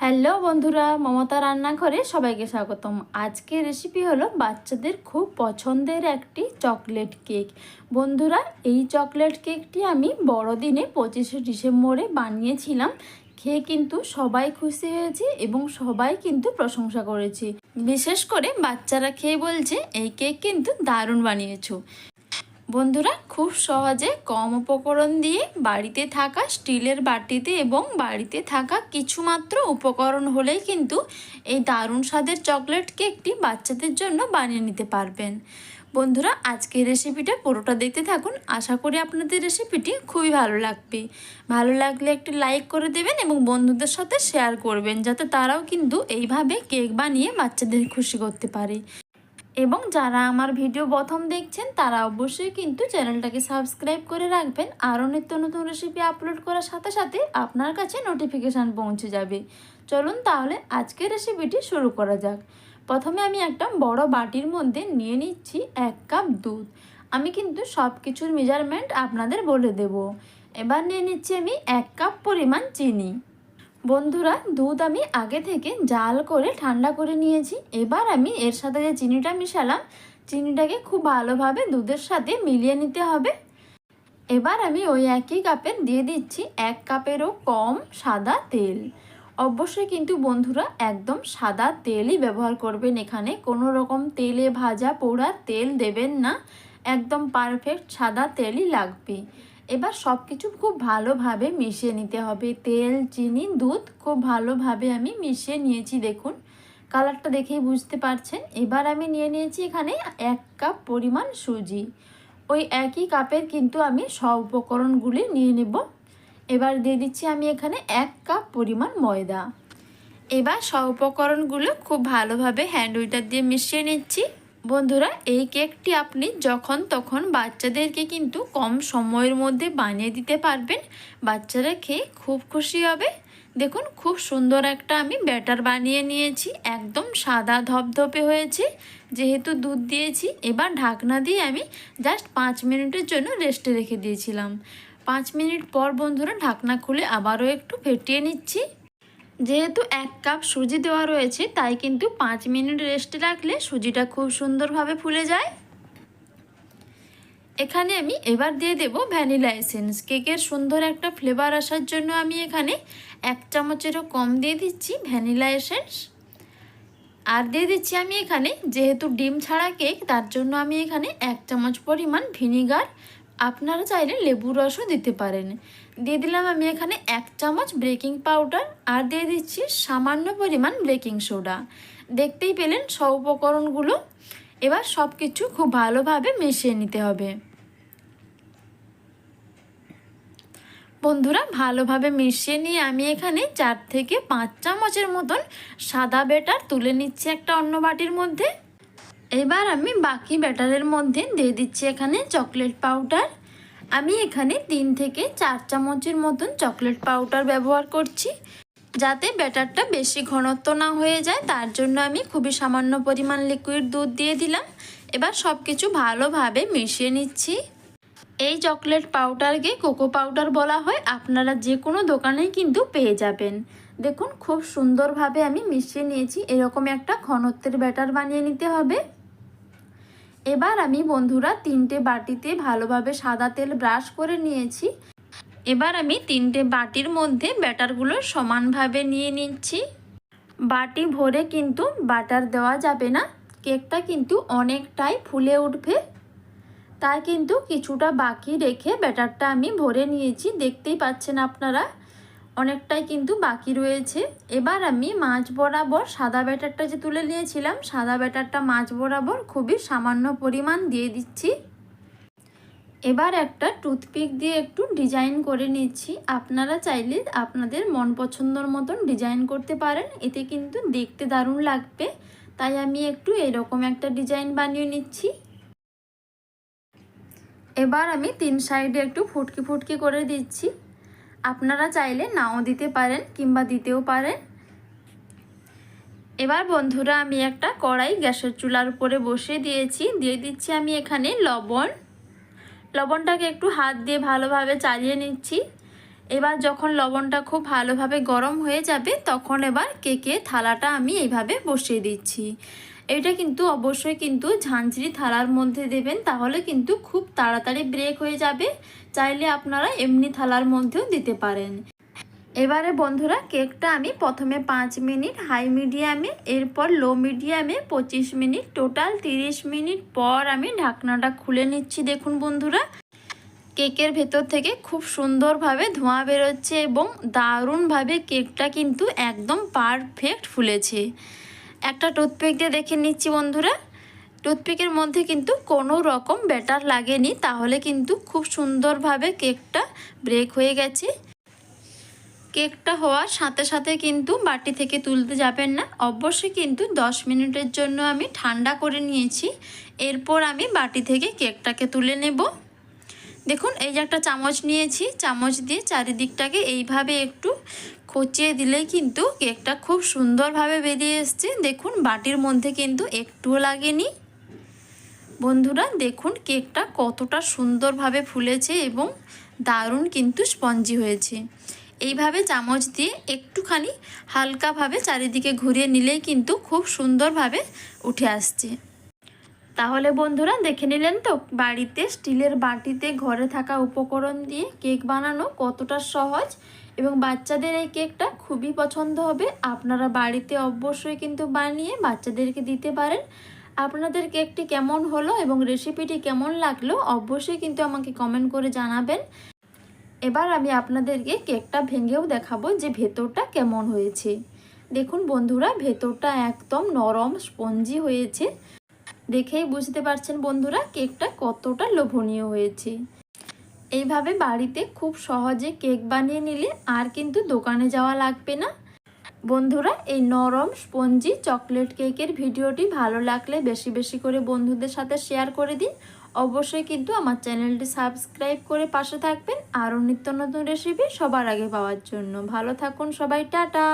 Hello বন্ধুরা, মমতা রান্নাঘরে সবাইকে স্বাগতম। আজকের রেসিপি হলো বাচ্চাদের খুব পছন্দের একটি চকলেট কেক বন্ধুরা, এই চকলেট কেকটি আমি বড়দিনে পঁচিশে ডিসেম্বরে বানিয়েছিলাম। খেয়ে কিন্তু সবাই খুশি হয়েছে এবং সবাই কিন্তু প্রশংসা করেছে। বিশেষ করে বাচ্চারা খেয়ে বলছে, এই কেক কিন্তু দারুণ বানিয়েছো। বন্ধুরা, খুব সহজে কম উপকরণ দিয়ে বাড়িতে থাকা স্টিলের বাটিতে এবং বাড়িতে থাকা কিছুমাত্র উপকরণ হলেই কিন্তু এই দারুণ স্বাদের চকলেট কেকটি বাচ্চাদের জন্য বানিয়ে নিতে পারবেন। বন্ধুরা, আজকের রেসিপিটা পুরোটা দেখতে থাকুন। আশা করি আপনাদের রেসিপিটি খুবই ভালো লাগবে। ভালো লাগলে একটি লাইক করে দেবেন এবং বন্ধুদের সাথে শেয়ার করবেন, যাতে তারাও কিন্তু এইভাবে কেক বানিয়ে বাচ্চাদের খুশি করতে পারে। এবং যারা আমার ভিডিও প্রথম দেখছেন, তারা অবশ্যই কিন্তু চ্যানেলটাকে সাবস্ক্রাইব করে রাখবেন। আরও নিত্য নতুন রেসিপি আপলোড করার সাথে সাথে আপনার কাছে নোটিফিকেশান পৌঁছে যাবে। চলুন তাহলে আজকের রেসিপিটি শুরু করা যাক। প্রথমে আমি একটা বড় বাটির মধ্যে নিয়ে নিচ্ছি এক কাপ দুধ। আমি কিন্তু সব কিছুর মেজারমেন্ট আপনাদের বলে দেব। এবার নিয়ে নিচ্ছি আমি এক কাপ পরিমাণ চিনি। বন্ধুরা, দুধ আমি আগে থেকে জাল করে, ঠান্ডা করে নিয়েছি। এবার আমি এর সাথে যে চিনিটা মিশালাম, চিনিটাকে খুব ভালোভাবে দুধের সাথে মিলিয়ে নিতে হবে। এবার আমি ওই একই কাপের দিয়ে দিচ্ছি এক কাপেরও কম সাদা তেল। অবশ্যই কিন্তু বন্ধুরা, একদম সাদা তেলই ব্যবহার করবেন এখানে। কোনো রকম তেলে ভাজা পোড়া তেল দেবেন না। একদম পারফেক্ট সাদা তেলই লাগবে। এবার সব কিছু খুব ভালোভাবে মিশিয়ে নিতে হবে। তেল, চিনি, দুধ খুব ভালোভাবে আমি মিশিয়ে নিয়েছি, দেখুন। কালারটা দেখেই বুঝতে পারছেন। এবার আমি নিয়ে নিয়েছি এখানে এক কাপ পরিমাণ সুজি। ওই একই কাপের কিন্তু আমি সব উপকরণগুলি নিয়ে নেব। এবার দিয়ে দিচ্ছি আমি এখানে এক কাপ পরিমাণ ময়দা। এবার সব উপকরণগুলো খুব ভালোভাবে হ্যান্ড উইটার দিয়ে মিশিয়ে নিচ্ছি। বন্ধুরা, এই কেকটি আপনি যখন তখন বাচ্চাদেরকে কিন্তু কম সময়ের মধ্যে বানিয়ে দিতে পারবেন। বাচ্চারা খেয়ে খুব খুশি হবে। দেখুন, খুব সুন্দর একটা আমি ব্যাটার বানিয়ে নিয়েছি। একদম সাদা ধপধপে হয়েছে। যেহেতু দুধ দিয়েছি, এবার ঢাকনা দিয়ে আমি জাস্ট পাঁচ মিনিটের জন্য রেস্টে রেখে দিয়েছিলাম। পাঁচ মিনিট পর বন্ধুরা, ঢাকনা খুলে আবারও একটু ফেটিয়ে নিচ্ছি। যেহেতু এক কাপ সুজি দেওয়া রয়েছে, তাই কিন্তু পাঁচ মিনিট রেস্টে রাখলে সুজিটা খুব সুন্দরভাবে ফুলে যায়। এখানে আমি এবার দিয়ে দেব ভ্যানিলা এসেন্স। কেকের সুন্দর একটা ফ্লেভার আসার জন্য আমি এখানে এক চামচেরও কম দিয়ে দিচ্ছি ভ্যানিলা এসেন্স। আর দিয়ে দিচ্ছি আমি এখানে যেহেতু ডিম ছাড়া কেক, তার জন্য আমি এখানে এক চামচ পরিমাণ ভিনিগার। আপনারা চাইলে লেবু রসও দিতে পারেন। দিয়ে দিলাম আমি এখানে এক চামচ বেকিং পাউডার আর দিয়ে দিচ্ছি সামান্য পরিমাণ বেকিং সোডা। দেখতেই পেলেন সব উপকরণগুলো। এবার সব কিছু খুব ভালোভাবে মিশিয়ে নিতে হবে। বন্ধুরা, ভালোভাবে মিশিয়ে নিয়ে আমি এখানে চার থেকে পাঁচ চামচের মতন সাদা বেটার তুলে নিচ্ছি একটা অন্য বাটির মধ্যে। এবার আমি বাকি ব্যাটারের মধ্যে দিয়ে দিচ্ছি এখানে চকলেট পাউডার। আমি এখানে তিন থেকে চার চামচের মতন চকলেট পাউডার ব্যবহার করছি, যাতে ব্যাটারটা বেশি ঘনত্ব না হয়ে যায়। তার জন্য আমি খুবই সামান্য পরিমাণ লিকুইড দুধ দিয়ে দিলাম। এবার সব কিছু ভালোভাবে মিশিয়ে নিচ্ছি। এই চকলেট পাউডারকে কোকো পাউডার বলা হয়। আপনারা যে কোনো দোকানেই কিন্তু পেয়ে যাবেন। দেখুন, খুব সুন্দরভাবে আমি মিশিয়ে নিয়েছি। এরকম একটা ঘনত্বের ব্যাটার বানিয়ে নিতে হবে। এবার আমি বন্ধুরা তিনটে বাটিতে ভালোভাবে সাদা তেল ব্রাশ করে নিয়েছি। এবার আমি তিনটে বাটির মধ্যে ব্যাটারগুলো সমানভাবে নিয়ে নিচ্ছি। বাটি ভরে কিন্তু বাটার দেওয়া যাবে না, কেকটা কিন্তু অনেকটাই ফুলে উঠবে। তাই কিন্তু কিছুটা বাকি রেখে ব্যাটারটা আমি ভরে নিয়েছি, দেখতেই পাচ্ছেন আপনারা। অনেকটাই কিন্তু বাকি রয়েছে। এবার আমি মাছ বরাবর সাদা ব্যাটারটা যে তুলে নিয়েছিলাম, সাদা ব্যাটারটা মাছ বরাবর খুবই সামান্য পরিমাণ দিয়ে দিচ্ছি। এবার একটা টুথপিক দিয়ে একটু ডিজাইন করে নিচ্ছি। আপনারা চাইলে আপনাদের মন পছন্দর মতন ডিজাইন করতে পারেন, এতে কিন্তু দেখতে দারুণ লাগবে। তাই আমি একটু এরকম একটা ডিজাইন বানিয়ে নিচ্ছি। এবার আমি তিন সাইডে একটু ফুটকি ফুটকি করে দিচ্ছি। আপনারা চাইলে নাও দিতে পারেন কিংবা দিতেও পারেন। এবার বন্ধুরা, আমি একটা কড়াই গ্যাসের চুলার উপরে বসিয়ে দিয়েছি। দিয়ে দিচ্ছি আমি এখানে লবণ। লবণটাকে একটু হাত দিয়ে ভালোভাবে চালিয়ে নিচ্ছি। এবার যখন লবণটা খুব ভালোভাবে গরম হয়ে যাবে, তখন এবার কেকে থালাটা আমি এইভাবে বসিয়ে দিচ্ছি। এটা কিন্তু অবশ্যই কিন্তু ঝাঁঝরি থালার মধ্যে দেবেন, তাহলে কিন্তু খুব তাড়াতাড়ি ব্রেক হয়ে যাবে। চাইলে আপনারা এমনি থালার মধ্যেও দিতে পারেন। এবারে বন্ধুরা, কেকটা আমি প্রথমে পাঁচ মিনিট হাই মিডিয়ামে এরপর লো মিডিয়ামে পঁচিশ মিনিট টোটাল তিরিশ মিনিট পর আমি ঢাকনাটা খুলে নিচ্ছি। দেখুন বন্ধুরা, কেকের ভেতর থেকে খুব সুন্দরভাবে ধোঁয়া বেরোচ্ছে এবং দারুণভাবে কেকটা কিন্তু একদম পারফেক্ট ফুলেছে। একটা টুথপিক দিয়ে দেখে নিচ্ছি বন্ধুরা। টুথপিকের মধ্যে কিন্তু কোনো রকম ব্যাটার লাগেনি, তাহলে কিন্তু খুব সুন্দরভাবে কেকটা ব্রেক হয়ে গেছে। কেকটা হওয়ার সাথে সাথে কিন্তু বাটি থেকে তুলতে যাবেন না। অবশ্যই কিন্তু 10 মিনিটের জন্য আমি ঠান্ডা করে নিয়েছি। এরপর আমি বাটি থেকে কেকটাকে তুলে নেব। দেখুন, এই যে একটা চামচ নিয়েছি, চামচ দিয়ে চারিদিকটাকে এইভাবে একটু খচিয়ে দিলেই কিন্তু কেকটা খুব সুন্দরভাবে বেরিয়ে এসছে। দেখুন, বাটির মধ্যে কিন্তু একটুও লাগেনি। বন্ধুরা, দেখুন কেকটা কতটা সুন্দরভাবে ফুলেছে এবং দারুণ কিন্তু স্পঞ্জি হয়েছে। এইভাবে চামচ দিয়ে একটুখানি হালকাভাবে চারিদিকে ঘুরিয়ে নিলেই কিন্তু খুব সুন্দরভাবে উঠে আসছে। তাহলে বন্ধুরা দেখে নিলেন তো, বাড়িতে স্টিলের বাটিতে ঘরে থাকা উপকরণ দিয়ে কেক বানানো কতটা সহজ এবং বাচ্চাদের এই কেকটা খুবই পছন্দ হবে। আপনারা বাড়িতে অবশ্যই কিন্তু বানিয়ে বাচ্চাদেরকে দিতে পারেন। আপনাদের কেকটি কেমন হলো এবং রেসিপিটি কেমন লাগল অবশ্যই কিন্তু আমাকে কমেন্ট করে জানাবেন। এবার আমি আপনাদেরকে কেকটা ভেঙেও দেখাবো যে ভেতরটা কেমন হয়েছে। দেখুন বন্ধুরা, ভেতরটা একদম নরম, স্পঞ্জি হয়েছে। দেখেই বুঝতে পারছেন বন্ধুরা কেকটা কতটা লোভনীয় হয়েছে। এইভাবে বাড়িতে খুব সহজে কেক বানিয়ে নিলে আর কিন্তু দোকানে যাওয়া লাগবে না। বন্ধুরা, এই নরম, স্পঞ্জি চকলেট কেকের ভিডিওটি ভালো লাগলে বেশি বেশি করে বন্ধুদের সাথে শেয়ার করে দিন। অবশ্যই কিন্তু আমার চ্যানেলটি সাবস্ক্রাইব করে পাশে থাকবেন। আরও নিত্য নতুন রেসিপি সবার আগে পাওয়ার জন্য। ভালো থাকুন সবাই, টাটা!